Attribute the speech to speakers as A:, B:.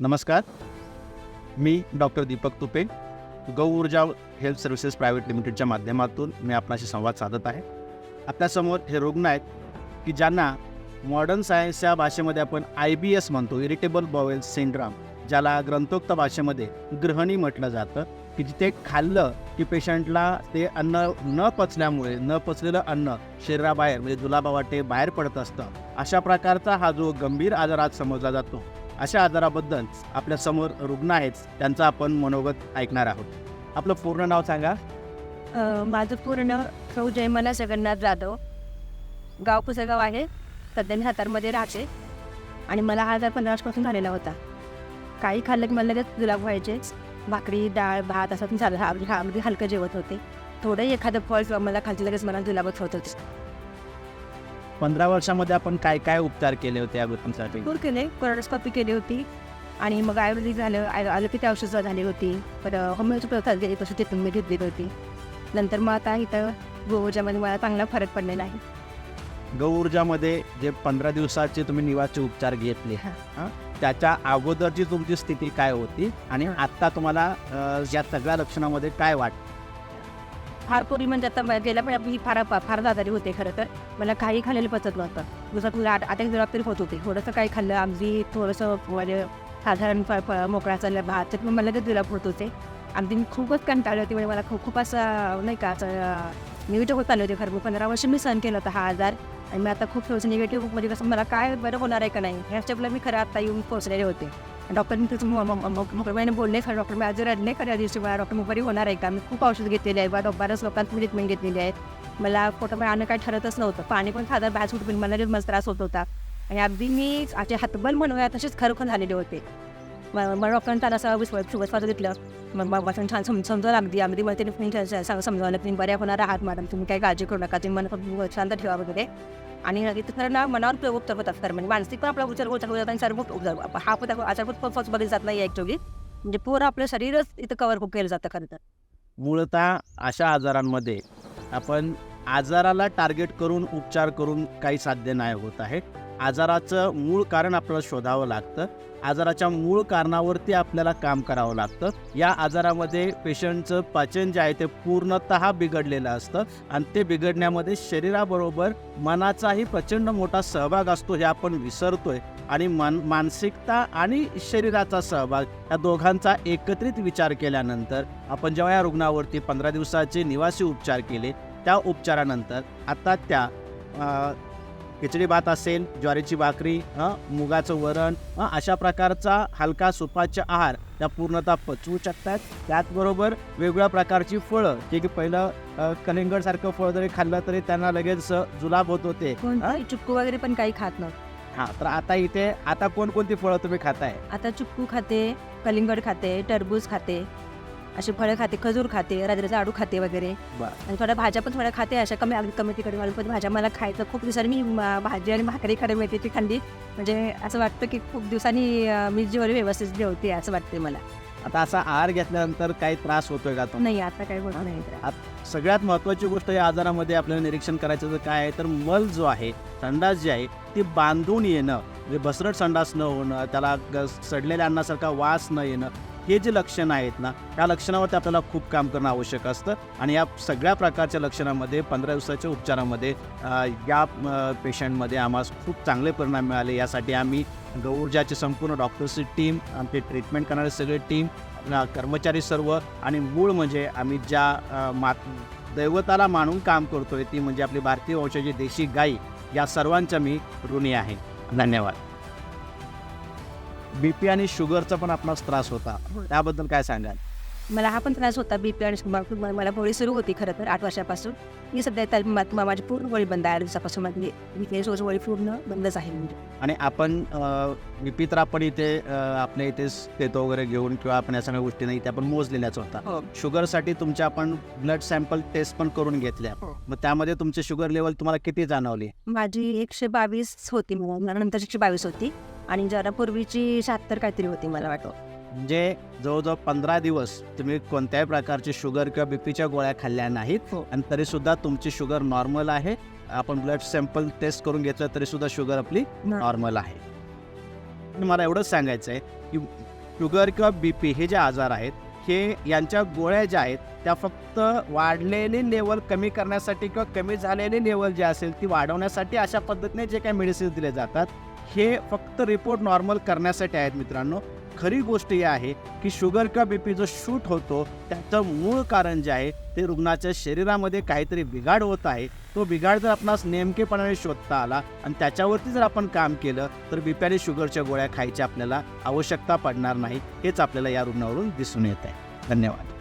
A: नमस्कार. मी डॉक्टर दीपक तुपे गौ ऊर्जा हेल्थ सर्व्हिसेस प्रायव्हेट लिमिटेडच्या माध्यमातून मी आपणाशी संवाद साधत आहे. आपल्यासमोर हे रुग्ण आहेत की ज्यांना मॉडर्न सायन्सच्या भाषेमध्ये आपण आय बी एस म्हणतो इरिटेबल बॉवेल सिंड्राम ज्याला ग्रंथोक्त भाषेमध्ये ग्रहणी म्हटलं जातं की जिथे खाल्लं की पेशंटला ते अन्न न पचल्यामुळे न पचलेलं अन्न शरीराबाहेर म्हणजे जुलाबावाटे बाहेर पडत असतं. अशा प्रकारचा हा जो गंभीर आजार आज समजला जातो अशा आजाराबद्दल आपल्यासमोर रुग्ण आहेत त्यांचं आपण मनोगत ऐकणार आहोत. आपलं पूर्ण नाव सांगा.
B: माझं पूर्ण सौ जयमना जगन्नाथ जाधव. गाव पुसेगाव आहे सध्या मी हातारमध्ये राहते. आणि मला हा आजार पंधरा वर्षपासून झालेला होता. काही खाल्लं की मला लगेच जुलाब व्हायचे. भाकरी डाळ भात असं झालं हा अगदी हलकं जेवत होते. थोडंही एखादं फळ किंवा मला खालची लगेच मला जुलाबच होत होते.
A: पंधरा वर्षामध्ये आपण काय काय उपचार केले होते या गोष्टींसाठी
B: भरपूर केले. कोरोनास्कॉपी केली होती. आणि मग आयुर्वेदिक झालं आय ॲलोपॅथी औषधं झाली होती. पर होमिओची प्रथा गेली तशी तिथून मी घेतलेली होती. नंतर मग आता इथं गोवर्जामध्ये मला चांगला फरक पडलेला आहे.
A: गौ ऊर्जामध्ये जे पंधरा दिवसाचे तुम्ही निवासी उपचार घेतले
B: हा.
A: हा, त्याच्या अगोदरची तुमची स्थिती काय होती? आणि आता तुम्हाला अ, या सगळ्या लक्षणामध्ये काय वाटतं?
B: फार पूर्वी म्हणजे आता गेल्या पण मी फार फार आजारी होते खरं तर. मला काही खाल्लेलं पचत नव्हतं. दुसरं तुला आठ आठ एक दिवसात तरी होत होते. थोडंसं काही खाल्लं आमची थोडंसं म्हणजे साधारण फ फ मोकळा चालला भात तर मला ते दिला होत होते आमची मी खूपच कंटाळले होते. म्हणजे मला खूप खूप असं नाही का असं निगेटिव्ह होत आले होते खरं. पंधरा वर्ष मी सहन केलं होतं हा आजार. आणि मी आता खूप निगेटिव्ह म्हणजे कसं मला काय बरं होणार आहे का नाही? ह्या स्टेपला मी खरं आता येऊन पोचलेले होते. डॉक्टरनी तुझं मोकळ्याने बोलले खरं डॉक्टर मी आज रडले खरं दिवशी मला डॉक्टर बरी होणार आहे का? मी खूप औषध घेतलेली आहे बा बऱ्याच लोकांनी ट्रीटमेंट घेतलेली आहे मला पोटामध्ये आणं काही ठरतच नव्हतं. पाणी पण साधारण बाहेर पण मला मस्त त्रास होत होता. आणि अगदी मी असे हातबल म्हणूया तसेच खरोखर झालेले होते. मग मला डॉक्टरांनी त्याला असं विश्वास विश्वास घेतलं. मग मग वाचन छान सम समजावलं अगदी अगदी मला त्यांनी तुम्ही सांग समजावलं तुम्ही बऱ्या होणार आहात मॅडम तुम्ही काही काळजी करू नका तुम्ही मला शांत ठेवा वगैरे. आणि खरं ना मनावर प्रयोग उपचार होतात खरं म्हणजे मानसिक पण आपला उपचार होतात आणि सर्व उपचार हा पण आजार पण फर्स्ट जात नाही ॲक्च्युली म्हणजे पूर्ण आपलं शरीरच इथं कवर केलं जातं खरं तर.
A: मुळतः अशा आजारांमध्ये आपण आजाराला टार्गेट करून उपचार करून काही साध्य नाही होत आहे. आजाराचं मूळ कारण आपल्याला शोधावं लागतं. आजाराच्या मूळ कारणावरती आपल्याला काम करावं लागतं. या आजारामध्ये पेशंटचं पाचन जे आहे ते पूर्णतः बिघडलेलं असतं आणि ते बिघडण्यामध्ये शरीराबरोबर मनाचाही प्रचंड मोठा सहभाग असतो हे आपण विसरतोय. आणि मन मानसिकता आणि शरीराचा सहभाग या दोघांचा एकत्रित विचार केल्यानंतर आपण जेव्हा या रुग्णावरती पंधरा दिवसाचे निवासी उपचार केले त्या उपचारानंतर आता त्या खिचडी भात असेल ज्वारीची भाकरी मुगाचं वरण अशा प्रकारचा हलका सुपाच्य आहार त्या पूर्णतः पचवू शकतात. त्याचबरोबर वेगवेगळ्या प्रकारची फळं जे की पहिलं अ, कलिंगडसारखं फळ जरी खाल्लं तरी त्यांना लगेच जुलाब होत होते.
B: चिक्कू वगैरे पण काही खात नव्हतं.
A: हां तर आता इथे आता कोणकोणती फळं तुम्ही खाताय?
B: आता चिक्कू खाते कलिंगड खाते टरबूज खाते. अशी फळं खाते खजूर खाते राजराचा आडू खाते वगैरे. आणि थोड्या भाज्या पण थोड्या खाते अशा कमी अगदी कमी तिकडे मला पण भाज्या मला खायचं खूप दिवसांनी मी भाजी आणि भाकरी खाणे मिळते ती खाल्ली म्हणजे असं वाटतं की खूप दिवसांनी मी जेवढी व्यवस्थित जेवते असं वाटते मला.
A: आता असा आहार घेतल्यानंतर काही त्रास होतोय का तो?
B: नाही आता काही होत नाही.
A: सगळ्यात महत्त्वाची गोष्ट या आजारामध्ये आपल्याला निरीक्षण करायचं तर काय आहे तर मल जो आहे संडास जी आहे ती बांधून येणं. म्हणजे बसरट संडास न होणं त्याला सडलेल्या अन्नासारखा वास न येणं. हे जे लक्षणं आहेत ना त्या लक्षणावरती आपल्याला खूप काम करणं आवश्यक असतं. आणि या सगळ्या प्रकारच्या लक्षणामध्ये पंधरा दिवसाच्या उपचारामध्ये या पेशंटमध्ये आम्हाला खूप चांगले परिणाम मिळाले. यासाठी आम्ही गौर्जाची संपूर्ण डॉक्टर्सची टीम आमचे ट्रीटमेंट करणारे सगळे टीम कर्मचारी सर्व आणि मूळ म्हणजे आम्ही ज्या मात दैवताला मानून काम करतोय ती म्हणजे आपली भारतीय वंशाची देशी गाई या सर्वांचा मी ऋणी आहे. धन्यवाद. बी पी आणि शुगरचा पण आपणास त्रास होता. त्याबद्दल काय सांगाल?
B: मला हा पण त्रास होता बीपी आणि शुगर. मला गोळी सुरू होती खरं तर आठ वर्षापासून. मी सध्या त्या- माझी पूर्ण गोळी बंद आहे दिवसापासून माझी बीपी शुगरची गोळी पूर्ण बंदच आहे म्हणजे.
A: आणि आपण बी पी तर आपण इथे आपल्या इथे देतो वगैरे घेऊन किंवा आपण या सगळ्या गोष्टी नाही इथे आपण मोजलेल्याच होता.
B: हो.
A: शुगरसाठी तुमच्या आपण ब्लड सॅम्पल टेस्ट पण करून घेतल्या.
B: हो.
A: मग त्यामध्ये तुमची शुगर लेवल तुम्हाला किती जाणवली?
B: माझी एकशे बावीस होती मला नंतर एकशे बावीस होती. आणि जरा पूर्वीची शहात्तर काहीतरी होती मला वाटतं.
A: म्हणजे जवळजवळ पंधरा दिवस तुम्ही कोणत्याही प्रकारची शुगर किंवा बीपीच्या गोळ्या खाल्ल्या नाहीत
B: हो.
A: आणि तरी सुद्धा तुमची शुगर नॉर्मल आहे. आपण ब्लड सॅम्पल टेस्ट करून घेतलं तरी सुद्धा शुगर आपली नॉर्मल आहे. मला एवढंच सांगायचं आहे की शुगर किंवा बी पी हे जे आजार आहेत हे यांच्या गोळ्या ज्या आहेत त्या फक्त वाढलेली लेवल कमी करण्यासाठी किंवा कमी झालेली लेवल जी असेल ती वाढवण्यासाठी अशा पद्धतीने जे काही मेडिसिन्स दिले जातात हे फक्त रिपोर्ट नॉर्मल करण्यासाठी आहेत मित्रांनो. खरी गोष्ट ही आहे की शुगर किंवा बी पी जो शूट होतो त्याचं मूळ कारण जे आहे ते रुग्णाच्या शरीरामध्ये काहीतरी बिघाड होत आहे. तो बिघाड जर आपणास नेमकेपणाने शोधता आला आणि त्याच्यावरती जर आपण काम केलं तर बी पी आणि शुगरच्या गोळ्या खायची आपल्याला आवश्यकता पडणार नाही हेच आपल्याला या रुग्णावरून दिसून येत आहे. धन्यवाद.